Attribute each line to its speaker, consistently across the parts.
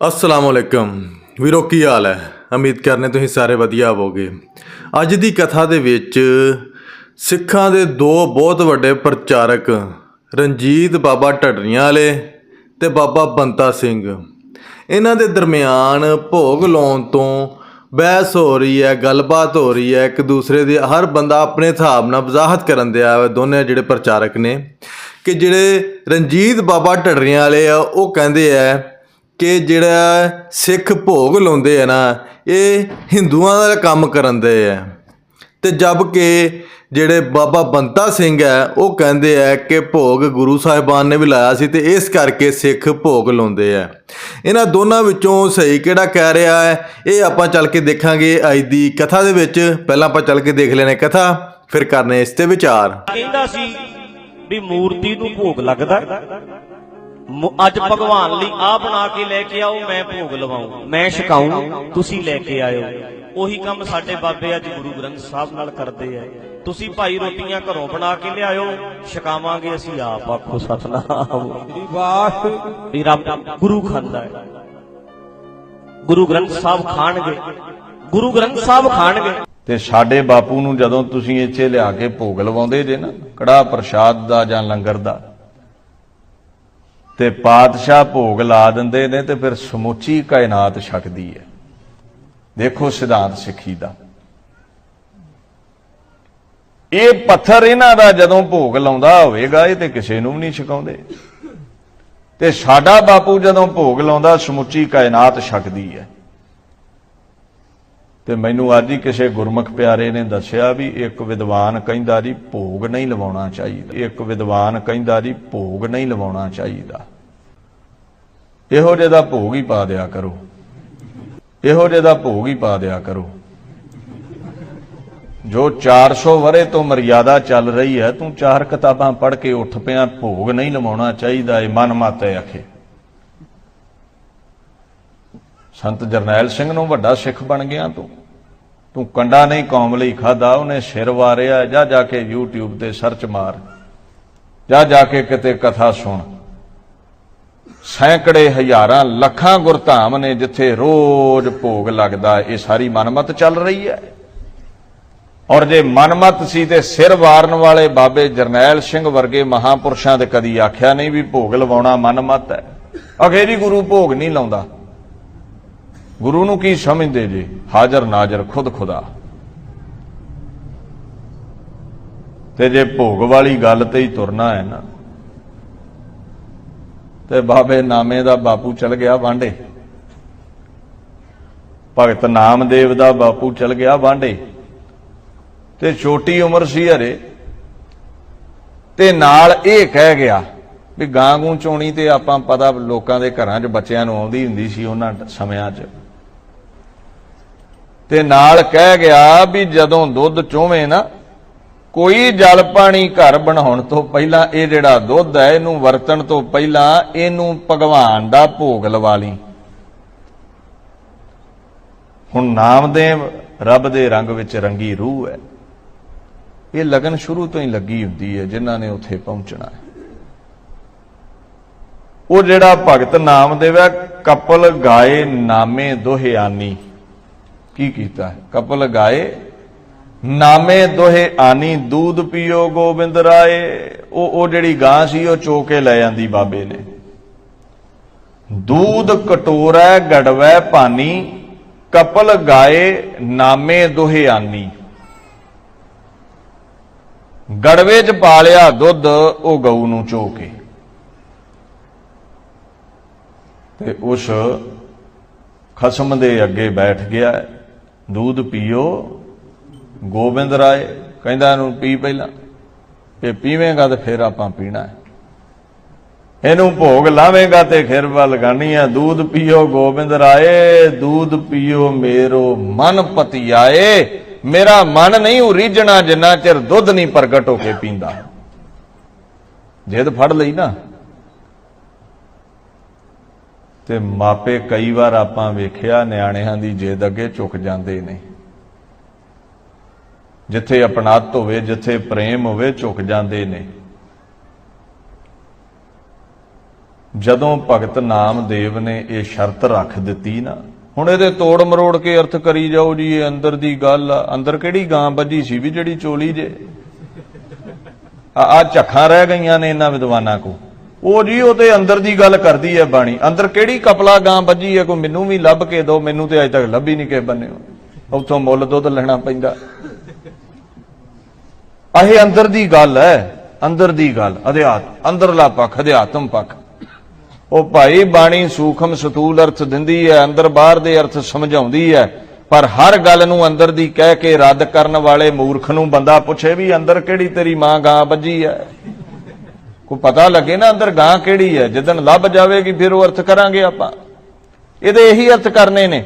Speaker 1: ਅਸਲਾਮ ਵਾਲੇਕਮ ਵੀਰੋ, ਕੀ ਹਾਲ ਹੈ? ਉਮੀਦ ਕਰਨੇ ਤੁਸੀਂ ਸਾਰੇ ਵਧੀਆ ਹੋਵੋਗੇ। ਅੱਜ ਦੀ ਕਥਾ ਦੇ ਵਿੱਚ ਸਿੱਖਾਂ ਦੇ ਦੋ ਬਹੁਤ ਵੱਡੇ ਪ੍ਰਚਾਰਕ ਰਣਜੀਤ ਬਾਬਾ ਢੱਡਰੀਆਂ ਵਾਲੇ ਤੇ ਬਾਬਾ ਬੰਤਾ ਸਿੰਘ। ਇਹਨਾਂ ਦੇ ਦਰਮਿਆਨ ਭੋਗ ਲਾਉਣ ਤੋਂ ਬਹਿਸ ਹੋ ਰਹੀ ਹੈ, ਗੱਲਬਾਤ ਹੋ ਰਹੀ ਹੈ। ਇੱਕ ਦੂਸਰੇ ਦੀ ਹਰ ਬੰਦਾ ਆਪਣੇ ਹਿਸਾਬ ਨਾਲ ਵਜ਼ਾਹਤ ਕਰਨ ਦਿਆ ਹੈ ਦੋਨੇ ਜਿਹੜੇ ਪ੍ਰਚਾਰਕ ਨੇ ਕਿ ਜਿਹੜੇ ਰਣਜੀਤ ਬਾਬਾ ਢੱਡਰੀਆਂ ਵਾਲੇ ਆ, ਉਹ ਕਹਿੰਦੇ ਆ ਕਿ ਜਿਹੜਾ ਸਿੱਖ ਭੋਗ ਲਾਉਂਦੇ ਆ ਨਾ, ਇਹ ਹਿੰਦੂਆਂ ਦਾ ਕੰਮ ਕਰਨ ਦੇ ਆ। ਤੇ ਜਦ ਕਿ ਜਿਹੜੇ ਬਾਬਾ ਬੰਤਾ ਸਿੰਘ ਹੈ ਉਹ ਕਹਿੰਦੇ ਆ ਕਿ ਭੋਗ ਗੁਰੂ ਸਾਹਿਬਾਨ ਨੇ ਵੀ ਲਾਇਆ ਸੀ ਤੇ ਇਸ ਕਰਕੇ ਸਿੱਖ ਭੋਗ ਲਾਉਂਦੇ ਆ। ਇਹਨਾਂ ਦੋਨਾਂ ਵਿੱਚੋਂ ਸਹੀ ਕਿਹੜਾ ਕਹਿ ਰਿਹਾ ਹੈ, ਇਹ ਆਪਾਂ ਚੱਲ ਕੇ ਦੇਖਾਂਗੇ ਅੱਜ ਦੀ ਕਥਾ ਦੇ ਵਿੱਚ। ਪਹਿਲਾਂ ਆਪਾਂ ਚੱਲ ਕੇ ਦੇਖ ਲੈਣੇ ਕਥਾ, ਫਿਰ ਕਰਨੇ ਇਸ ਤੇ ਵਿਚਾਰ।
Speaker 2: ਕਹਿੰਦਾ ਸੀ ਵੀ ਮੂਰਤੀ ਨੂੰ ਭੋਗ ਲੱਗਦਾ ਅੱਜ ਭਗਵਾਨ ਲਈ ਆ ਬਣਾ ਕੇ ਲੈ ਕੇ ਆਓ, ਮੈਂ ਭੋਗ ਲਵਾਉਂ, ਮੈਂ ਛਕਾਉਂ, ਤੁਸੀਂ ਲੈ ਕੇ ਆਇਓ। ਉਹੀ ਕੰਮ ਸਾਡੇ ਬਾਬੇ ਅੱਜ ਗੁਰੂ ਗ੍ਰੰਥ ਸਾਹਿਬ ਨਾਲ ਕਰਦੇ ਆ। ਤੁਸੀਂ ਭਾਈ ਰੋਟੀਆਂ ਘਰੋਂ ਬਣਾ ਕੇ ਲਿਆਇਓ, ਛਕਾਵਾਂਗੇ ਅਸੀਂ ਆਪ, ਆਖੋ ਸਤਨਾਮ।
Speaker 3: ਵਾਹ
Speaker 2: ਵੀ ਰੱਬ ਗੁਰੂ ਖਾਂਦਾ ਹੈ। ਗੁਰੂ ਗ੍ਰੰਥ ਸਾਹਿਬ ਖਾਣਗੇ। ਗੁਰੂ ਗ੍ਰੰਥ ਸਾਹਿਬ ਖਾਣਗੇ।
Speaker 4: ਤੇ ਸਾਡੇ ਬਾਪੂ ਨੂੰ ਜਦੋਂ ਤੁਸੀਂ ਇੱਥੇ ਲਿਆ ਕੇ ਭੋਗ ਲਵਾਉਂਦੇ ਜੇ ਨਾ ਕੜਾ ਪ੍ਰਸ਼ਾਦ ਦਾ ਜਾਂ ਲੰਗਰ ਦਾ ਤੇ ਪਾਤਸ਼ਾਹ ਭੋਗ ਲਾ ਦਿੰਦੇ ਨੇ ਤੇ ਫਿਰ ਸਮੁੱਚੀ ਕਾਇਨਾਤ ਛਕਦੀ ਹੈ। ਦੇਖੋ ਸਿਧਾਂਤ ਸਿੱਖੀ ਦਾ। ਇਹ ਪੱਥਰ ਇਹਨਾਂ ਦਾ ਜਦੋਂ ਭੋਗ ਲਾਉਂਦਾ ਹੋਵੇਗਾ, ਇਹ ਤੇ ਕਿਸੇ ਨੂੰ ਵੀ ਨਹੀਂ ਛਕਾਉਂਦੇ। ਤੇ ਸਾਡਾ ਬਾਪੂ ਜਦੋਂ ਭੋਗ ਲਾਉਂਦਾ, ਸਮੁੱਚੀ ਕਾਇਨਾਤ ਛਕਦੀ ਹੈ। ਤੇ ਮੈਨੂੰ ਅੱਜ ਹੀ ਕਿਸੇ ਗੁਰਮੁਖ ਪਿਆਰੇ ਨੇ ਦੱਸਿਆ ਵੀ ਇੱਕ ਵਿਦਵਾਨ ਕਹਿੰਦਾ ਜੀ, ਭੋਗ ਨਹੀਂ ਲਵਾਉਣਾ ਚਾਹੀਦਾ। ਇੱਕ ਵਿਦਵਾਨ ਕਹਿੰਦਾ ਜੀ, ਭੋਗ ਨਹੀਂ ਲਵਾਉਣਾ ਚਾਹੀਦਾ। ਇਹੋ ਜਿਹੇ ਦਾ ਭੋਗ ਹੀ ਪਾ ਦਿਆ ਕਰੋ। ਇਹੋ ਜਿਹੇ ਦਾ ਭੋਗ ਹੀ ਪਾ ਦਿਆ ਕਰੋ। ਜੋ 400 ਵਰੇ ਤੋਂ ਮਰਿਆਦਾ ਚੱਲ ਰਹੀ ਹੈ, ਤੂੰ ਚਾਰ ਕਿਤਾਬਾਂ ਪੜ੍ਹ ਕੇ ਉੱਠ ਪਿਆ, ਭੋਗ ਨਹੀਂ ਲਵਾਉਣਾ ਚਾਹੀਦਾ, ਇਹ ਮਨ ਮਾਤੇ ਆਖੇ। ਸੰਤ ਜਰਨੈਲ ਸਿੰਘ ਨੂੰ ਵੱਡਾ ਸਿੱਖ ਬਣ ਗਿਆ ਤੂੰ। ਤੂੰ ਕੰਡਾ ਨਹੀਂ ਕੌਮ ਲਈ ਖਾਦਾ ਉਹਨੇ ਸਿਰ ਵਾਰਿਆ, ਜਾ ਜਾ ਕੇ YouTube ਤੇ ਸਰਚ ਮਾਰ। ਜਾ ਜਾ ਕੇ ਕਿਤੇ ਕਥਾ ਸੁਣ। ਸੈਂਕੜੇ ਹਜ਼ਾਰਾਂ ਲੱਖਾਂ ਗੁਰਧਾਮ ਨੇ ਜਿੱਥੇ ਰੋਜ਼ ਭੋਗ ਲੱਗਦਾ, ਇਹ ਸਾਰੀ ਮਨਮਤ ਚੱਲ ਰਹੀ ਹੈ। ਔਰ ਜੇ ਮਨਮਤ ਸੀ ਤੇ ਸਿਰ ਵਾਰਨ ਵਾਲੇ ਬਾਬੇ ਜਰਨੈਲ ਸਿੰਘ ਵਰਗੇ ਮਹਾਪੁਰਸ਼ਾਂ ਤੇ ਕਦੀ ਆਖਿਆ ਨਹੀਂ ਵੀ ਭੋਗ ਲਵਾਉਣਾ ਮਨਮਤ ਹੈ। ਅਖੇਰੀ ਗੁਰੂ ਭੋਗ ਨਹੀਂ ਲਾਉਂਦਾ। ਗੁਰੂ ਨੂੰ ਕੀ ਸਮਝਦੇ ਜੇ? ਹਾਜ਼ਰ ਨਾਜ਼ਰ ਖੁਦ ਖੁਦਾ। ਤੇ ਜੇ ਭੋਗ ਵਾਲੀ ਗੱਲ ਤੇ ਹੀ ਤੁਰਨਾ ਹੈ ਨਾ, ਤੇ ਬਾਬੇ ਨਾਮੇ ਦਾ ਬਾਪੂ ਚਲ ਗਿਆ ਵਾਂਡੇ ਭਗਤ ਨਾਮਦੇਵ ਦਾ ਬਾਪੂ ਚਲ ਗਿਆ ਵਾਂਡੇ ਤੇ ਛੋਟੀ ਉਮਰ ਸੀ ਹਰੇ। ਤੇ ਨਾਲ ਇਹ ਕਹਿ ਗਿਆ ਵੀ ਗਾਂ ਗੂੰ ਚੋਣੀ ਤੇ ਆਪਾਂ ਪਤਾ ਲੋਕਾਂ ਦੇ ਘਰਾਂ 'ਚ ਬੱਚਿਆਂ ਨੂੰ ਆਉਂਦੀ ਹੁੰਦੀ ਸੀ ਉਹਨਾਂ ਸਮਿਆਂ 'ਚ। ਤੇ ਨਾਲ ਕਹਿ ਗਿਆ ਵੀ ਜਦੋਂ ਦੁੱਧ ਚੋਵੇਂ ਨਾ, ਕੋਈ ਜਲ ਪਾਣੀ ਘਰ ਬਣਾਉਣ ਤੋਂ ਪਹਿਲਾਂ ਇਹ ਜਿਹੜਾ ਦੁੱਧ ਹੈ, ਇਹਨੂੰ ਵਰਤਣ ਤੋਂ ਪਹਿਲਾਂ ਇਹਨੂੰ ਭਗਵਾਨ ਦਾ ਭੋਗ ਲਵਾ ਲਈ। ਹੁਣ ਨਾਮਦੇਵ ਰੱਬ ਦੇ ਰੰਗ ਵਿੱਚ ਰੰਗੀ ਰੂਹ ਹੈ। ਇਹ ਲਗਨ ਸ਼ੁਰੂ ਤੋਂ ਹੀ ਲੱਗੀ ਹੁੰਦੀ ਹੈ, ਜਿਨ੍ਹਾਂ ਨੇ ਉੱਥੇ ਪਹੁੰਚਣਾ ਹੈ। ਉਹ ਜਿਹੜਾ ਭਗਤ ਨਾਮਦੇਵ ਹੈ, ਕਪਲ ਗਾਏ ਨਾਮੇ ਦੋਹਿਆਨੀ। ਕੀ ਕੀਤਾ? ਹੈ ਕਪਲ ਗਾਏ, ਨਾਮੇ ਦੋਹੇ ਆਨੀ ਦੂਧ ਪੀਓ ਗੋਬਿੰਦ ਰਾਏ। ਉਹ ਉਹ ਜਿਹੜੀ ਗਾਂ ਸੀ, ਉਹ ਚੋ ਕੇ ਲੈ ਜਾਂਦੀ ਬਾਬੇ ਨੇ। ਦੂਧ ਕਟੋਰਾ, ਗੜਵੈ ਭਾਨੀ ਕਪਲ ਗਾਏ, ਨਾਮੇ ਦੋਹੇ ਆਨੀ। ਗੜਵੇ 'ਚ ਪਾ ਲਿਆ ਦੁੱਧ, ਉਹ ਗਊ ਨੂੰ ਚੋ ਕੇ। ਤੇ ਉਸ ਖਸਮ ਦੇ ਅੱਗੇ ਬੈਠ ਗਿਆ। ਦੂਧ ਪੀਓ। ਗੋਬਿੰਦ ਰਾਏ ਕਹਿੰਦਾ ਇਹਨੂੰ ਪੀ ਪਹਿਲਾਂ। ਤੇ ਪੀਵੇਂਗਾ ਤੇ ਫਿਰ ਆਪਾਂ ਪੀਣਾ ਹੈ। ਇਹਨੂੰ ਭੋਗ ਲਾਵੇਂਗਾ ਤੇ ਫਿਰ ਵੱਲ ਗਾਣੀ ਆ ਦੂਧ ਪੀਓ ਗੋਬਿੰਦ ਰਾਏ, ਦੂਧ ਪੀਓ ਮੇਰੋ ਮਨ ਪਤਿਆਏ। ਮੇਰਾ ਮਨ ਨਹੀਂ ਉਰੀਜਣਾ ਜਿੰਨਾ ਚਿਰ ਦੁੱਧ ਨਹੀਂ ਪ੍ਰਗਟ ਹੋ ਕੇ ਪੀਂਦਾ। ਜਿੱਦ ਫੜ ਲਈ ਨਾ। ਤੇ ਮਾਪੇ ਕਈ ਵਾਰ ਆਪਾਂ ਵੇਖਿਆ ਨਿਆਣਿਆਂ ਦੀ ਜਿੱਦ ਅੱਗੇ ਝੁਕ ਜਾਂਦੇ ਨੇ ਜਿੱਥੇ ਆਪਣਾਤ ਹੋਵੇ, ਜਿੱਥੇ ਪ੍ਰੇਮ ਹੋਵੇ, ਝੁਕ ਜਾਂਦੇ ਨੇ ਜਦੋਂ ਭਗਤ ਨਾਮਦੇਵ ਨੇ ਇਹ ਸ਼ਰਤ ਰੱਖ ਦਿੱਤੀ ਨਾ, ਹੁਣ ਇਹਦੇ ਤੋੜ ਮਰੋੜ ਕੇ ਅਰਥ ਕਰੀ ਜਾਓ ਜੀ, ਇਹ ਅੰਦਰ ਦੀ ਗੱਲ ਆ। ਅੰਦਰ ਕਿਹੜੀ ਗਾਂ ਵੱਜੀ ਸੀ ਵੀ ਜਿਹੜੀ ਚੋਲੀ ਜੇ? ਆ ਆ ਝੱਖਾਂ ਰਹਿ ਗਈਆਂ ਨੇ ਇਹਨਾਂ ਵਿਦਵਾਨਾਂ ਕੋ ਉਹ ਜੀ, ਉਹ ਤੇ ਅੰਦਰ ਦੀ ਗੱਲ ਕਰਦੀ ਹੈ ਬਾਣੀ। ਅੰਦਰ ਕਿਹੜੀ ਕਪਲਾ ਗਾਂ ਵੱਜੀ ਹੈ ਕੋਈ ਮੈਨੂੰ ਵੀ ਲੱਭ ਕੇ ਦਿਓ ਮੈਨੂੰ ਤੇ ਅਜੇ ਤੱਕ ਲੱਭੀ ਨਹੀਂ ਕੇ ਬੰਨਿਓ ਉੱਥੋਂ ਮੁੱਲ ਦੁੱਧ ਲੈਣਾ ਪੈਂਦਾ। ਇਹ ਅੰਦਰ ਦੀ ਗੱਲ ਹੈ ਅੰਦਰ ਦੀ ਗੱਲ, ਅਧਿਆਤ, ਅੰਦਰਲਾ ਪੱਖ, ਅਧਿਆਤਮ ਪੱਖ। ਉਹ ਭਾਈ ਬਾਣੀ ਸੂਖਮ ਸਤੂਲ ਅਰਥ ਦਿੰਦੀ ਹੈ ਅੰਦਰ ਬਾਹਰ ਦੇ ਅਰਥ ਸਮਝਾਉਂਦੀ ਹੈ ਪਰ ਹਰ ਗੱਲ ਨੂੰ ਅੰਦਰ ਦੀ ਕਹਿ ਕੇ ਰੱਦ ਕਰਨ ਵਾਲੇ ਮੂਰਖ ਨੂੰ ਬੰਦਾ ਪੁੱਛੇ ਵੀ ਅੰਦਰ ਕਿਹੜੀ ਤੇਰੀ ਮਾਂ ਗਾਂ ਵੱਜੀ ਹੈ ਕੋ ਪਤਾ ਲੱਗੇ ਨਾ ਅੰਦਰ ਗਾਂ ਕਿਹੜੀ ਹੈ? ਜਦੋਂ ਲੱਭ ਜਾਵੇਗੀ, ਫਿਰ ਉਹ ਅਰਥ ਕਰਾਂਗੇ ਆਪਾਂ। ਇਹਦੇ ਇਹੀ ਅਰਥ ਕਰਨੇ ਨੇ।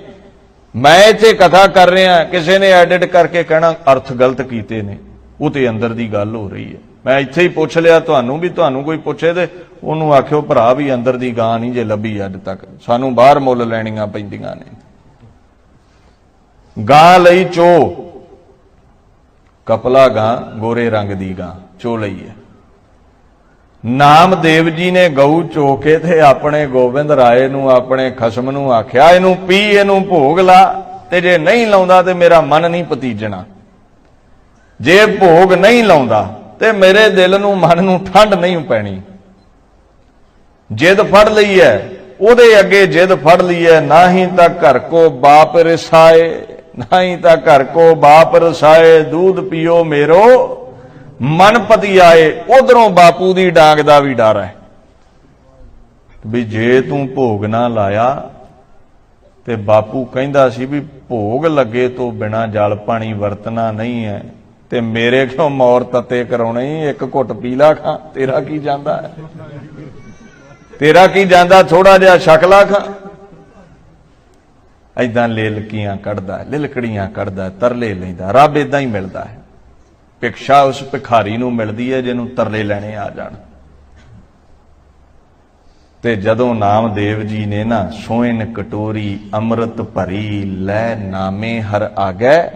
Speaker 4: ਮੈਂ ਇੱਥੇ ਕਥਾ ਕਰ ਰਿਹਾ, ਕਿਸੇ ਨੇ ਐਡਿਟ ਕਰਕੇ ਕਹਿਣਾ, ਅਰਥ ਗਲਤ ਕੀਤੇ ਨੇ। ਉਹ ਤੇ ਅੰਦਰ ਦੀ ਗੱਲ ਹੋ ਰਹੀ ਹੈ। ਮੈਂ ਇੱਥੇ ਹੀ ਪੁੱਛ ਲਿਆ, ਤੁਹਾਨੂੰ ਵੀ ਤੁਹਾਨੂੰ ਕੋਈ ਪੁੱਛੇ ਤੇ ਉਹਨੂੰ ਆਖਿਓ, ਭਰਾ ਵੀ ਅੰਦਰ ਦੀ ਗਾਂ ਨਹੀਂ ਜੇ ਲੱਭੀ ਅੱਜ ਤੱਕ। ਸਾਨੂੰ ਬਾਹਰ ਮੁੱਲ ਲੈਣੀਆਂ ਪੈਂਦੀਆਂ ਨੇ। ਗਾਂ ਲਈ ਚੋ। ਕਪਲਾ ਗਾਂ, ਗੋਰੇ ਰੰਗ ਦੀ ਗਾਂ। ਚੋ ਲਈ ਹੈ ਨਾਮਦੇਵ ਜੀ ਨੇ ਗਊ ਚੋਕੇ ਤੇ ਆਪਣੇ ਗੋਬਿੰਦ ਰਾਏ ਨੂੰ, ਆਪਣੇ ਖਸਮ ਨੂੰ ਆਖਿਆ, ਇਹਨੂੰ ਪੀ, ਇਹਨੂੰ ਭੋਗ ਲਾ ਤੇ ਜੇ ਨਹੀਂ ਲਾਉਂਦਾ ਤੇ ਮੇਰਾ ਮਨ ਨਹੀਂ ਪਤੀਜਣਾ ਜੇ ਭੋਗ ਨਹੀਂ ਲਾਉਂਦਾ ਤੇ ਮੇਰੇ ਦਿਲ ਨੂੰ, ਮਨ ਨੂੰ ਠੰਡ ਨਹੀਂ ਪੈਣੀ। ਜਿੱਦ ਫੜ ਲਈ ਹੈ ਉਹਦੇ ਅੱਗੇ ਜਿੱਦ ਫੜ ਲਈ ਹੈ ਨਾ ਹੀ ਤਾਂ ਘਰ ਕੋ ਬਾਪ ਰਸਾਏ, ਨਾ ਹੀ ਤਾਂ ਘਰ ਕੋ ਬਾਪ ਰਸਾਏ, ਦੂਧ ਪੀਓ ਮੇਰੋ। ਮਨਪਤੀ ਆਏ ਉਧਰੋਂ ਬਾਪੂ ਦੀ ਡਾਂਗ ਦਾ ਵੀ ਡਰ ਹੈ। ਵੀ ਜੇ ਤੂੰ ਭੋਗ ਨਾ ਲਾਇਆ, ਤੇ ਬਾਪੂ ਕਹਿੰਦਾ ਸੀ ਵੀ ਭੋਗ ਲੱਗੇ ਤੋਂ ਬਿਨਾ ਜਲ ਪਾਣੀ ਵਰਤਣਾ ਨਹੀਂ ਹੈ, ਤੇ ਮੇਰੇ ਕਿਉਂ ਮੌਰ ਤੱਤੇ ਕਰਾਉਣੇ? ਇੱਕ ਘੁੱਟ ਪੀਲਾ ਖਾਂ, ਤੇਰਾ ਕੀ ਜਾਂਦਾ ਹੈ? ਤੇਰਾ ਕੀ ਜਾਂਦਾ? ਥੋੜਾ ਜਿਹਾ ਸ਼ਕਲਾ ਖਾਂ। ਐਦਾਂ ਲੇਲਕੀਆਂ ਕੱਢਦਾ, ਲਿਲਕੜੀਆਂ ਕੱਢਦਾ, ਤਰਲੇ ਲੈਂਦਾ, ਰੱਬ ਇਦਾਂ ਹੀ ਮਿਲਦਾ ਹੈ। ਭਿਕਸ਼ਾ ਉਸ ਭਿਖਾਰੀ ਨੂੰ ਮਿਲਦੀ ਹੈ ਜਿਹਨੂੰ ਤਰਲੇ ਲੈਣੇ ਆ ਜਾਣ। ਤੇ ਜਦੋਂ ਨਾਮਦੇਵ ਜੀ ਨੇ ਨਾ ਸੋਇਨ ਕਟੋਰੀ ਅੰਮ੍ਰਿਤ ਭਰੀ, ਲੈ ਨਾਮੇ ਹਰ ਆਗੈ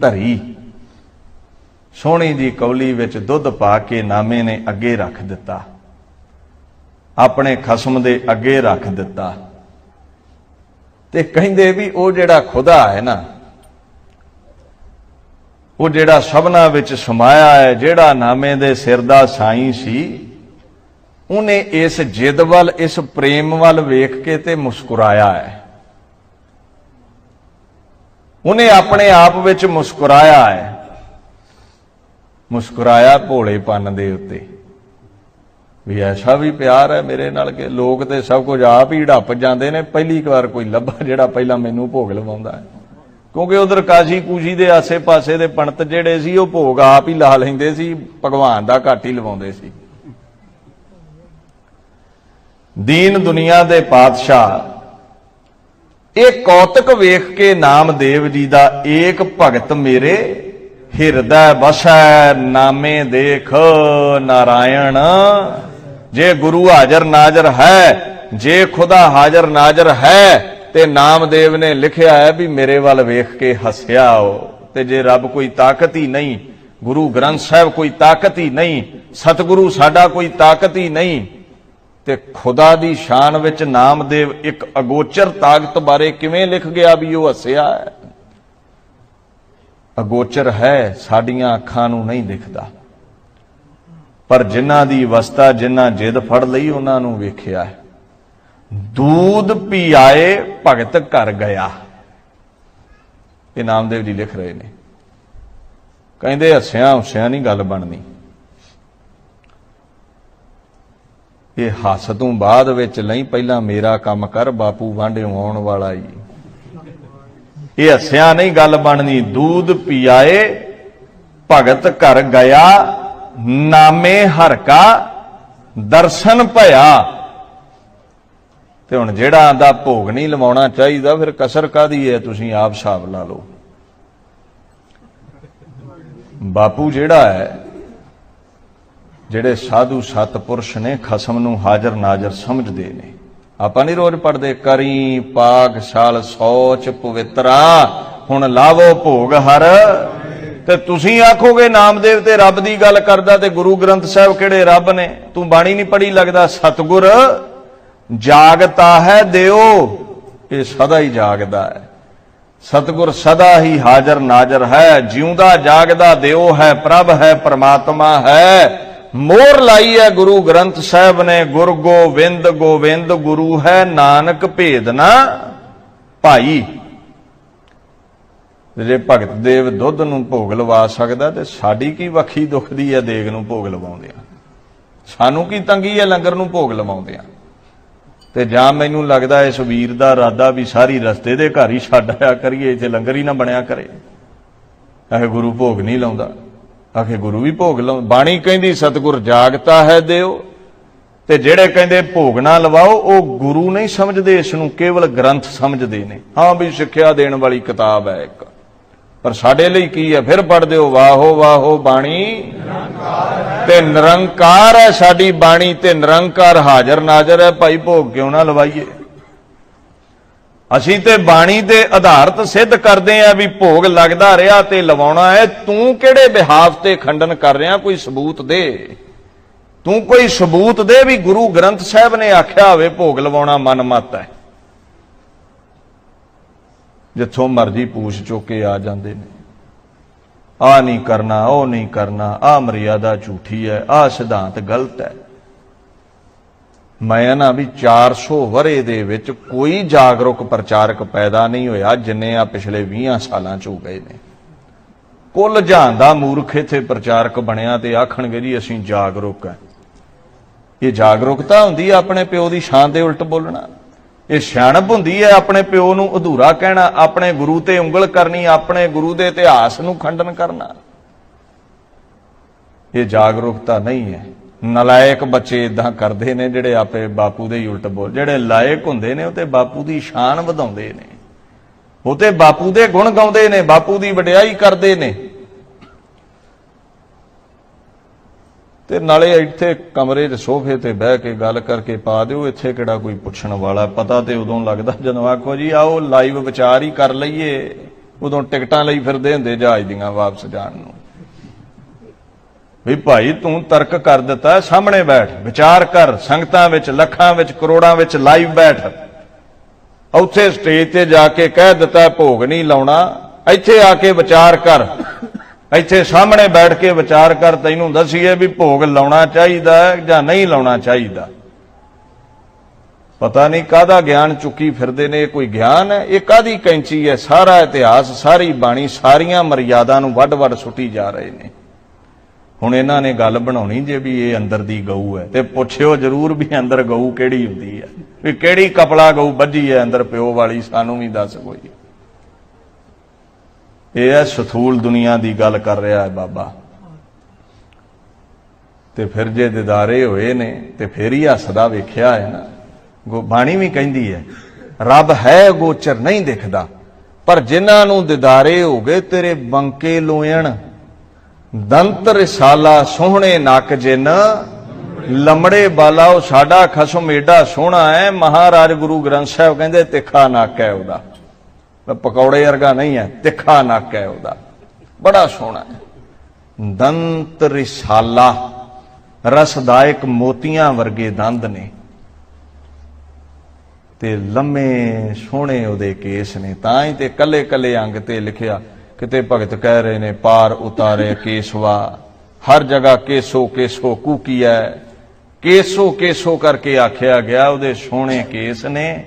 Speaker 4: ਧਰੀ। ਸੋਹਣੀ ਜੀ ਕੌਲੀ ਵਿੱਚ ਦੁੱਧ ਪਾ ਕੇ ਨਾਮੇ ਨੇ ਅੱਗੇ ਰੱਖ ਦਿੱਤਾ। ਆਪਣੇ ਖਸਮ ਦੇ ਅੱਗੇ ਰੱਖ ਦਿੱਤਾ। ਤੇ ਕਹਿੰਦੇ ਵੀ ਉਹ ਜਿਹੜਾ ਖੁਦਾ ਹੈ ਨਾ ਉਹ ਜਿਹੜਾ ਸਭਨਾ ਵਿੱਚ ਸਮਾਇਆ ਹੈ, ਜਿਹੜਾ ਨਾਮੇ ਦੇ ਸਿਰ ਦਾ ਸਾਈਂ ਸੀ, ਉਹਨੇ ਇਸ ਜਿੱਦ ਵੱਲ, ਇਸ ਪ੍ਰੇਮ ਵੱਲ ਵੇਖ ਕੇ ਤੇ ਮੁਸਕਰਾਇਆ ਹੈ। ਉਹਨੇ ਆਪਣੇ ਆਪ ਵਿੱਚ ਮੁਸਕਰਾਇਆ ਹੈ। ਮੁਸਕਰਾਇਆ ਭੋਲੇਪਨ ਦੇ ਉੱਤੇ। ਵੀ ਐਸਾ ਵੀ ਪਿਆਰ ਹੈ ਮੇਰੇ ਨਾਲ ਕਿ ਲੋਕ ਤੇ ਸਭ ਕੁਝ ਆਪ ਹੀ ਢੱਪ ਜਾਂਦੇ ਨੇ, ਪਹਿਲੀ ਵਾਰ ਕੋਈ ਲੱਭਾ ਜਿਹੜਾ ਪਹਿਲਾਂ ਮੈਨੂੰ ਭੋਗ ਲਵਾਉਂਦਾ ਹੈ। ਕਿਉਂਕਿ ਉਧਰ ਕਾਜੀ ਕੂਜੀ ਦੇ ਆਸੇ-ਪਾਸੇ ਦੇ ਪੰਡਤ ਜਿਹੜੇ ਸੀ, ਉਹ ਭੋਗ ਆਪ ਹੀ ਲਾ ਲੈਂਦੇ ਸੀ, ਭਗਵਾਨ ਦਾ ਘਾਟ ਹੀ ਲਵਾਉਂਦੇ ਸੀ। ਦੀਨ ਦੁਨੀਆ ਦੇ ਪਾਤਸ਼ਾਹ। ਇਹ ਕੌਤਕ ਵੇਖ ਕੇ ਨਾਮਦੇਵ ਜੀ ਦਾ ਏਕ ਭਗਤ ਮੇਰੇ ਹਿਰਦੈ ਵਸੈ, ਨਾਮੇ ਦੇਖ ਨਾਰਾਇਣ। ਜੇ ਗੁਰੂ ਹਾਜ਼ਰ ਨਾਜ਼ਰ ਹੈ, ਜੇ ਖੁਦਾ ਹਾਜ਼ਰ ਨਾਜ਼ਰ ਹੈ ਤੇ ਨਾਮਦੇਵ ਨੇ ਲਿਖਿਆ ਹੈ ਵੀ ਮੇਰੇ ਵੱਲ ਵੇਖ ਕੇ ਹੱਸਿਆ ਉਹ। ਤੇ ਜੇ ਰੱਬ ਕੋਈ ਤਾਕਤ ਹੀ ਨਹੀਂ, ਗੁਰੂ ਗ੍ਰੰਥ ਸਾਹਿਬ ਕੋਈ ਤਾਕਤ ਹੀ ਨਹੀਂ, ਸਤਿਗੁਰੂ ਸਾਡਾ ਕੋਈ ਤਾਕਤ ਹੀ ਨਹੀਂ, ਤੇ ਖੁਦਾ ਦੀ ਸ਼ਾਨ ਵਿੱਚ ਨਾਮਦੇਵ ਇੱਕ ਅਗੋਚਰ ਤਾਕਤ ਬਾਰੇ ਕਿਵੇਂ ਲਿਖ ਗਿਆ ਵੀ ਉਹ ਹੱਸਿਆ ਹੈ? ਅਗੋਚਰ ਹੈ, ਸਾਡੀਆਂ ਅੱਖਾਂ ਨੂੰ ਨਹੀਂ ਦਿਖਦਾ। ਪਰ ਜਿਨ੍ਹਾਂ ਦੀ ਅਵਸਥਾ, ਜਿਨ੍ਹਾਂ ਜਿੱਦ ਫੜ ਲਈ ਉਹਨਾਂ ਨੂੰ ਵੇਖਿਆ ਹੈ। ਦੂਧ ਪੀਆਏ ਭਗਤ ਘਰ ਗਿਆ। ਇਹ ਨਾਮਦੇਵ ਜੀ ਲਿਖ ਰਹੇ ਨੇ। ਕਹਿੰਦੇ ਹੱਸਿਆ ਹੁਸਿਆ ਨਹੀਂ ਗੱਲ ਬਣਨੀ। ਇਹ ਹੱਸ ਤੋਂ ਬਾਅਦ ਵਿੱਚ ਲਈ ਪਹਿਲਾਂ ਮੇਰਾ ਕੰਮ ਕਰ, ਬਾਪੂ ਵਾਂਢਿਓ ਆਉਣ ਵਾਲਾ ਈ। ਇਹ ਹੱਸਿਆ ਨਹੀਂ ਗੱਲ ਬਣਨੀ। ਦੂਧ ਪੀਆਏ ਭਗਤ ਘਰ ਗਿਆ, ਨਾਮੇ ਹਰ ਕਾ ਦਰਸ਼ਨ ਭਇਆ। ਤੇ ਹੁਣ ਜਿਹੜਾ ਆਂਦਾ ਭੋਗ ਨਹੀਂ ਲਵਾਉਣਾ ਚਾਹੀਦਾ, ਫਿਰ ਕਸਰ ਕਾਦੀ ਹੈ? ਤੁਸੀਂ ਆਪ ਹਿਸਾਬ ਲਾ ਲਓ। ਬਾਪੂ ਜਿਹੜਾ ਹੈ, ਜਿਹੜੇ ਸਾਧੂ ਸਤਪੁਰਸ਼ ਨੇ, ਖਸਮ ਨੂੰ ਹਾਜ਼ਰ ਨਾਜ਼ਰ ਸਮਝਦੇ ਨੇ। ਆਪਾਂ ਨਹੀਂ ਰੋਜ਼ ਪੜਦੇ ਕਰੀ ਪਾਗਸ਼ਾਲ ਸੋਚ ਪਵਿੱਤਰਾ, ਹੁਣ ਲਾਵੋ ਭੋਗ ਹਰ। ਤੇ ਤੁਸੀਂ ਆਖੋਗੇ, ਨਾਮਦੇਵ ਤੇ ਰੱਬ ਦੀ ਗੱਲ ਕਰਦਾ ਤੇ ਗੁਰੂ ਗ੍ਰੰਥ ਸਾਹਿਬ ਕਿਹੜੇ ਰੱਬ ਨੇ? ਤੂੰ ਬਾਣੀ ਨਹੀਂ ਪੜੀ ਲੱਗਦਾ ਸਤਗੁਰ। ਜਾਗਤਾ ਹੈ ਦਿਓ, ਇਹ ਸਦਾ ਹੀ ਜਾਗਦਾ ਹੈ। ਸਤਿਗੁਰ ਸਦਾ ਹੀ ਹਾਜ਼ਰ ਨਾਜ਼ਰ ਹੈ, ਜਿਉਂਦਾ ਜਾਗਦਾ ਦਿਓ ਹੈ, ਪ੍ਰਭ ਹੈ, ਪਰਮਾਤਮਾ ਹੈ। ਮੋਹਰ ਲਾਈ ਹੈ ਗੁਰੂ ਗ੍ਰੰਥ ਸਾਹਿਬ ਨੇ, ਗੁਰ ਗੋਬਿੰਦ ਗੋਬਿੰਦ ਗੁਰੂ ਹੈ, ਨਾਨਕ ਭੇਦ ਨਾ ਭਾਈ। ਜੇ ਭਗਤ ਦੇਵ ਦੁੱਧ ਨੂੰ ਭੋਗ ਲਵਾ ਸਕਦਾ, ਤੇ ਸਾਡੀ ਕੀ ਵੱਖੀ ਦੁਖਦੀ ਹੈ ਦੇਗ ਨੂੰ ਭੋਗ ਲਵਾਉਂਦੇ ਆ ਸਾਨੂੰ ਕੀ ਤੰਗੀ ਹੈ ਲੰਗਰ ਨੂੰ ਭੋਗ ਲਵਾਉਂਦੇ ਆ ਤੇ ਜਾਂ ਮੈਨੂੰ ਲੱਗਦਾ ਇਸ ਵੀਰ ਦਾ ਇਰਾਦਾ ਵੀ ਸਾਰੀ ਰਸਤੇ ਦੇ ਘਰ ਹੀ ਛੱਡ ਆਇਆ ਕਰੀਏ, ਇੱਥੇ ਲੰਗਰ ਹੀ ਨਾ ਬਣਿਆ ਕਰੇ। ਆਖੇ, ਗੁਰੂ ਭੋਗ ਨਹੀਂ ਲਾਉਂਦਾ। ਆਖੇ, ਗੁਰੂ ਵੀ ਭੋਗ ਲਾਉਂ ਬਾਣੀ ਕਹਿੰਦੀ, ਸਤਿਗੁਰ ਜਾਗਤਾ ਹੈ ਦਿਓ। ਤੇ ਜਿਹੜੇ ਕਹਿੰਦੇ ਭੋਗ ਨਾ ਲਵਾਓ, ਉਹ ਗੁਰੂ ਨਹੀਂ ਸਮਝਦੇ, ਇਸ ਨੂੰ ਕੇਵਲ ਗ੍ਰੰਥ ਸਮਝਦੇ ਨੇ। ਹਾਂ ਵੀ ਸਿੱਖਿਆ ਦੇਣ ਵਾਲੀ ਕਿਤਾਬ ਹੈ ਇੱਕ। ਪਰ ਸਾਡੇ ਲਈ ਕੀ ਹੈ? ਫਿਰ ਪੜ੍ਹਦੇ ਹੋ ਵਾਹੋ ਵਾਹੋ ਬਾਣੀ। ਤੇ ਨਿਰੰਕਾਰ ਹੈ ਸਾਡੀ ਬਾਣੀ ਤੇ ਨਿਰੰਕਾਰ ਹਾਜ਼ਰ ਨਾਜ਼ਰ ਹੈ। ਭਾਈ ਭੋਗ ਕਿਉਂ ਨਾ ਲਵਾਈਏ? ਅਸੀਂ ਤੇ ਬਾਣੀ ਦੇ ਆਧਾਰਤ ਸਿੱਧ ਕਰਦੇ ਆ ਵੀ ਭੋਗ ਲੱਗਦਾ ਰਿਹਾ ਤੇ ਲਵਾਉਣਾ ਹੈ। ਤੂੰ ਕਿਹੜੇ ਬਿਹਾਫ ਤੇ ਖੰਡਨ ਕਰ ਰਿਹਾ? ਕੋਈ ਸਬੂਤ ਦੇ। ਤੂੰ ਕੋਈ ਸਬੂਤ ਦੇ ਵੀ ਗੁਰੂ ਗ੍ਰੰਥ ਸਾਹਿਬ ਨੇ ਆਖਿਆ ਹੋਵੇ ਭੋਗ ਲਵਾਉਣਾ ਮਨ ਮਤ ਹੈ। ਜਿੱਥੋਂ ਮਰਜ਼ੀ ਪੂਛ ਚੁੱਕ ਕੇ ਆ ਜਾਂਦੇ ਨੇ। ਆ ਨਹੀਂ ਕਰਨਾ, ਉਹ ਨਹੀਂ ਕਰਨਾ ਆ ਮਰਿਆਦਾ ਝੂਠੀ ਹੈ ਆ ਸਿਧਾਂਤ ਗਲਤ ਹੈ ਮੈਂ ਨਾ ਵੀ 400 ਵਰੇ ਦੇ ਵਿੱਚ ਕੋਈ ਜਾਗਰੂਕ ਪ੍ਰਚਾਰਕ ਪੈਦਾ ਨਹੀਂ ਹੋਇਆ ਜਿੰਨੇ ਆ ਪਿਛਲੇ 20 ਸਾਲਾਂ ਚ ਹੋ ਗਏ ਨੇ। ਕੁੱਲ ਜਹਾਨ ਦਾ ਮੂਰਖ ਇੱਥੇ ਪ੍ਰਚਾਰਕ ਬਣਿਆ ਤੇ ਆਖਣਗੇ ਜੀ ਅਸੀਂ ਜਾਗਰੂਕ ਹਾਂ ਇਹ ਜਾਗਰੂਕਤਾ ਹੁੰਦੀ ਹੈ ਆਪਣੇ ਪਿਓ ਦੀ ਸ਼ਾਨ ਦੇ ਉਲਟ ਬੋਲਣਾ। ਇਹ ਸਿਆਣਪ ਹੁੰਦੀ ਹੈ ਆਪਣੇ ਪਿਓ ਨੂੰ ਅਧੂਰਾ ਕਹਿਣਾ, ਆਪਣੇ ਗੁਰੂ ਤੇ ਉਂਗਲ ਕਰਨੀ, ਆਪਣੇ ਗੁਰੂ ਦੇ ਇਤਿਹਾਸ ਨੂੰ ਖੰਡਨ ਕਰਨਾ। ਇਹ ਜਾਗਰੂਕਤਾ ਨਹੀਂ ਹੈ। ਨਲਾਇਕ ਬੱਚੇ ਇਦਾਂ ਕਰਦੇ ਨੇ ਜਿਹੜੇ ਆਪੇ ਬਾਪੂ ਦੇ ਹੀ ਉਲਟ ਬੋਲ, ਜਿਹੜੇ ਲਾਇਕ ਹੁੰਦੇ ਨੇ ਉਹ ਤੇ ਬਾਪੂ ਦੀ ਸ਼ਾਨ ਵਧਾਉਂਦੇ ਨੇ। ਉਹ ਤੇ ਬਾਪੂ ਦੇ ਗੁਣ ਗਾਉਂਦੇ ਨੇ, ਬਾਪੂ ਦੀ ਵਡਿਆਈ ਕਰਦੇ ਨੇ। ਤੇ ਨਾਲੇ ਇੱਥੇ ਕਮਰੇ 'ਚ ਸੋਫੇ ਤੇ ਬਹਿ ਕੇ ਗੱਲ ਕਰਕੇ ਪਾ ਦਿਓ, ਇੱਥੇ ਕਿਹੜਾ ਕੋਈ ਪੁੱਛਣ ਵਾਲਾ? ਪਤਾ ਤੇ ਉਦੋਂ ਲੱਗਦਾ ਜਦੋਂ ਆਖੋ ਜੀ, ਆਓ ਲਾਈਵ ਵਿਚਾਰ ਹੀ ਕਰ ਲਈਏ। ਉਦੋਂ ਟਿਕਟਾਂ ਲਈ ਫਿਰਦੇ ਹੁੰਦੇ ਜਹਾਜ਼ ਦੀਆਂ ਵਾਪਸ ਜਾਣ ਨੂੰ। ਵੀ ਭਾਈ ਤੂੰ ਤਰਕ ਕਰ ਦਿੱਤਾ, ਸਾਹਮਣੇ ਬੈਠ, ਵਿਚਾਰ ਕਰ, ਸੰਗਤਾਂ ਵਿੱਚ, ਲੱਖਾਂ ਵਿੱਚ, ਕਰੋੜਾਂ ਵਿੱਚ ਲਾਈਵ ਬੈਠ। ਉੱਥੇ ਸਟੇਜ ਤੇ ਜਾ ਕੇ ਕਹਿ ਦਿੱਤਾ, ਭੋਗ ਨਹੀਂ ਲਾਉਣਾ। ਇੱਥੇ ਆ ਕੇ ਵਿਚਾਰ ਕਰ। ਇੱਥੇ ਸਾਹਮਣੇ ਬੈਠ ਕੇ ਵਿਚਾਰ ਕਰ, ਤੈਨੂੰ ਦਸੀਏ ਵੀ ਭੋਗ ਲਾਉਣਾ ਚਾਹੀਦਾ ਜਾਂ ਨਹੀਂ ਲਾਉਣਾ ਚਾਹੀਦਾ। ਪਤਾ ਨਹੀਂ ਕਾਹਦਾ ਗਿਆਨ ਚੁੱਕੀ ਫਿਰਦੇ ਨੇ, ਇਹ ਕੋਈ ਗਿਆਨ ਹੈ? ਇਹ ਕਾਦੀ ਕੈਂਚੀ ਹੈ? ਸਾਰਾ ਇਤਿਹਾਸ, ਸਾਰੀ ਬਾਣੀ, ਸਾਰੀਆਂ ਮਰਿਆਦਾ ਨੂੰ ਵੱਡ-ਵੱਡ ਸੁੱਟੀ ਜਾ ਰਹੇ ਨੇ। ਹੁਣ ਇਹਨਾਂ ਨੇ ਗੱਲ ਬਣਾਉਣੀ ਜੇ ਵੀ ਇਹ ਅੰਦਰ ਦੀ ਗਊ ਹੈ, ਤੇ ਪੁੱਛਿਓ ਜਰੂਰ ਵੀ ਅੰਦਰ ਗਊ ਕਿਹੜੀ ਹੁੰਦੀ ਹੈ? ਵੀ ਕਿਹੜੀ ਕਪਲਾ ਗਊ ਬੱਝੀ ਹੈ ਅੰਦਰ ਪਿਓ ਵਾਲੀ, ਸਾਨੂੰ ਵੀ ਦੱਸ ਕੋਈ। ਇਹ ਹੈ, ਸਥੂਲ ਦੁਨੀਆ ਦੀ ਗੱਲ ਕਰ ਰਿਹਾ ਹੈ ਬਾਬਾ। ਤੇ ਫਿਰ ਜੇ ਦਿਦਾਰੇ ਹੋਏ ਨੇ, ਤੇ ਫਿਰ ਹੀ ਹੱਸਦਾ ਵੇਖਿਆ ਹੈ ਨਾ। ਗੋ ਬਾਣੀ ਵੀ ਕਹਿੰਦੀ ਹੈ, ਰੱਬ ਹੈ ਗੋਚਰ ਨਹੀਂ ਦਿਖਦਾ, ਪਰ ਜਿਨ੍ਹਾਂ ਨੂੰ ਦਿਦਾਰੇ ਹੋ ਗਏ ਤੇਰੇ ਬੰਕੇ ਲੋਇਣ। ਦੰਤ ਰਿਸਾਲਾ ਸੋਹਣੇ ਨੱਕ ਜਿਨ, ਲੰਮੜੇ ਬਾਲਾ ਉਹ ਸਾਡਾ ਖਸਮ ਏਡਾ ਸੋਹਣਾ ਹੈ। ਮਹਾਰਾਜ ਗੁਰੂ ਗ੍ਰੰਥ ਸਾਹਿਬ ਕਹਿੰਦੇ, ਤਿੱਖਾ ਨੱਕ ਹੈ ਉਹਦਾ। ਪਕੌੜੇ ਵਰਗਾ ਨਹੀਂ ਹੈ ਤਿੱਖਾ ਨੱਕ ਹੈ ਉਹਦਾ। ਬੜਾ ਸੋਹਣਾ ਹੈ ਦੰਤ ਰਿਸਾਲਾ, ਰਸਦਾਇਕ ਮੋਤੀਆਂ ਵਰਗੇ ਦੰਦ ਨੇ। ਤੇ ਲੰਮੇ ਸੋਹਣੇ ਉਹਦੇ ਕੇਸ ਨੇ। ਤਾਂ ਹੀ ਤੇ ਕੱਲੇ ਕੱਲੇ ਅੰਗ ਤੇ ਲਿਖਿਆ, ਕਿਤੇ ਭਗਤ ਕਹਿ ਰਹੇ ਨੇ, ਪਾਰ ਉਤਾਰੇ ਕੇਸਵਾ। ਹਰ ਜਗ੍ਹਾ ਕੇਸੋ ਕੇਸੋ ਕੂਕੀ ਹੈ ਕੇਸੋ ਕੇਸੋ ਕਰਕੇ ਆਖਿਆ ਗਿਆ, ਉਹਦੇ ਸੋਹਣੇ ਕੇਸ ਨੇ।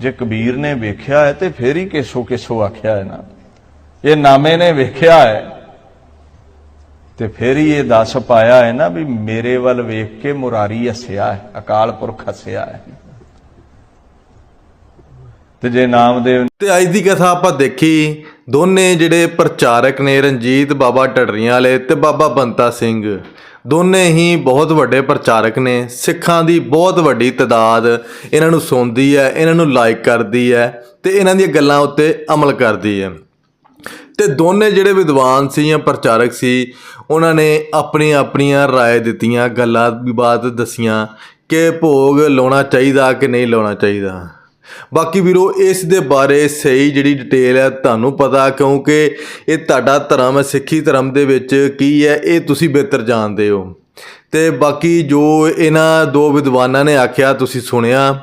Speaker 4: ਜੇ ਕਬੀਰ ਨੇ ਵੇਖਿਆ ਹੈ ਤੇ ਫੇਰ ਹੀ ਕੇਸੋ ਕੇਸੋ ਆਖਿਆ ਹੈ ਨਾ। ਇਹ ਨਾਮੇ ਨੇ ਵੇਖਿਆ ਹੈ ਤੇ ਫੇਰ ਹੀ ਇਹ ਦੱਸ ਪਾਇਆ ਹੈ ਨਾ ਵੀ ਮੇਰੇ ਵੱਲ ਵੇਖ ਕੇ ਮੁਰਾਰੀ ਹੱਸਿਆ ਹੈ, ਅਕਾਲ ਪੁਰਖ ਹੱਸਿਆ ਹੈ। ਤੇ ਜੇ ਨਾਮਦੇਵ
Speaker 1: ਤੇ ਅੱਜ ਦੀ ਕਥਾ ਆਪਾਂ ਦੇਖੀ, ਦੋਨੇ ਜਿਹੜੇ ਪ੍ਰਚਾਰਕ ਨੇ ਰਣਜੀਤ ਬਾਬਾ ਟੜਰੀਆਂ ਵਾਲੇ ਤੇ ਬਾਬਾ ਬੰਤਾ ਸਿੰਘ। ਦੋਨੇ ਹੀ ਬਹੁਤ ਵੱਡੇ ਪ੍ਰਚਾਰਕ ਨੇ ਸਿੱਖਾਂ ਦੀ ਬਹੁਤ ਵੱਡੀ ਤਾਦਾਦ ਇਹਨਾਂ ਨੂੰ ਸੁਣਦੀ ਹੈ ਇਹਨਾਂ ਨੂੰ ਲਾਈਕ ਕਰਦੀ ਹੈ ਤੇ ਇਹਨਾਂ ਦੀਆਂ ਗੱਲਾਂ ਉੱਤੇ ਅਮਲ ਕਰਦੀ ਹੈ ਤੇ ਦੋਨੇ ਜਿਹੜੇ ਵਿਦਵਾਨ ਸੀ ਜਾਂ ਪ੍ਰਚਾਰਕ ਸੀ ਉਹਨਾਂ ਨੇ ਆਪਣੀ ਆਪਣੀਆਂ رائے ਦਿੱਤੀਆਂ ਗੱਲਾਂ ਵਿਵਾਦ ਦਸੀਆਂ ਕਿ ਭੋਗ ਲਾਉਣਾ ਚਾਹੀਦਾ ਕਿ ਨਹੀਂ ਲਾਉਣਾ ਚਾਹੀਦਾ ਬਾਕੀ ਵੀਰੋ ਇਸ ਦੇ ਬਾਰੇ ਸਹੀ ਜਿਹੜੀ ਡਿਟੇਲ ਹੈ ਤੁਹਾਨੂੰ ਪਤਾ ਕਿਉਂਕਿ ਇਹ ਤੁਹਾਡਾ ਧਰਮ ਹੈ ਸਿੱਖੀ ਧਰਮ ਦੇ ਵਿੱਚ ਕੀ ਹੈ ਇਹ ਤੁਸੀਂ ਬਿਹਤਰ ਜਾਣਦੇ ਹੋ। ਤੇ ਬਾਕੀ ਜੋ ਇਹਨਾਂ ਦੋ ਵਿਦਵਾਨਾਂ ਨੇ ਆਖਿਆ ਤੁਸੀਂ ਸੁਣਿਆ।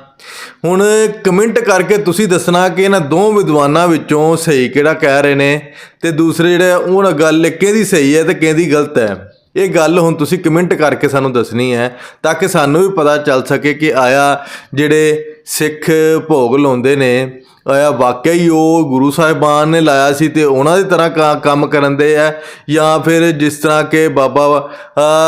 Speaker 1: ਹੁਣ ਕਮੈਂਟ ਕਰਕੇ ਤੁਸੀਂ ਦੱਸਣਾ ਕਿ ਇਹਨਾਂ ਦੋ ਵਿਦਵਾਨਾਂ ਵਿੱਚੋਂ ਸਹੀ ਕਿਹੜਾ ਕਹਿ ਰਹੇ ਨੇ ਤੇ ਦੂਸਰੇ ਜਿਹੜੇ ਆ, ਉਹ ਗੱਲ ਕਿਹਦੀ ਸਹੀ ਹੈ ਤੇ ਕਿਹਦੀ ਗਲਤ ਹੈ। ਇਹ ਗੱਲ ਹੁਣ ਤੁਸੀਂ ਕਮੈਂਟ ਕਰਕੇ ਸਾਨੂੰ ਦੱਸਣੀ ਹੈ ਤਾਂ ਕਿ ਸਾਨੂੰ ਵੀ ਪਤਾ ਚੱਲ ਸਕੇ ਕਿ ਆਇਆ ਜਿਹੜੇ ਸਿੱਖ ਭੋਗ ਲਾਉਂਦੇ ਨੇ। ਆਇਆ ਵਾਕਿਆ ਹੀ ਉਹ ਗੁਰੂ ਸਾਹਿਬਾਨ ਨੇ ਲਾਇਆ ਸੀ ਤੇ ਉਹਨਾਂ ਦੀ ਤਰ੍ਹਾਂ ਕਾ- ਕੰਮ ਕਰਨ ਦੇ ਆ। ਜਾਂ ਫਿਰ ਜਿਸ ਤਰ੍ਹਾਂ ਕਿ ਬਾਬਾ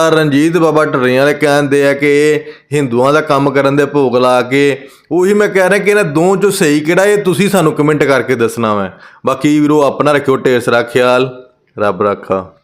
Speaker 1: ਰਣਜੀਤ ਬਾਬਾ ਢੱਡਰੀਆਂ ਵਾਲੇ ਕਹਿੰਦੇ ਆ ਕਿ ਇਹ ਹਿੰਦੂਆਂ ਦਾ ਕੰਮ ਕਰਨ ਦੇ ਭੋਗ ਲਾ ਕੇ। ਉਹੀ ਮੈਂ ਕਹਿ ਰਿਹਾ ਕਿ ਇਹਨਾਂ ਦੋ ਚੋਂ ਸਹੀ ਕਿਹੜਾ ਇਹ ਤੁਸੀਂ ਸਾਨੂੰ ਕਮੈਂਟ ਕਰਕੇ ਦੱਸਣਾ ਵਾ। ਬਾਕੀ ਵੀਰੋ, ਆਪਣਾ ਰੱਖਿਓ ਢੇਰ ਖਿਆਲ। ਰੱਬ ਰੱਖਾ।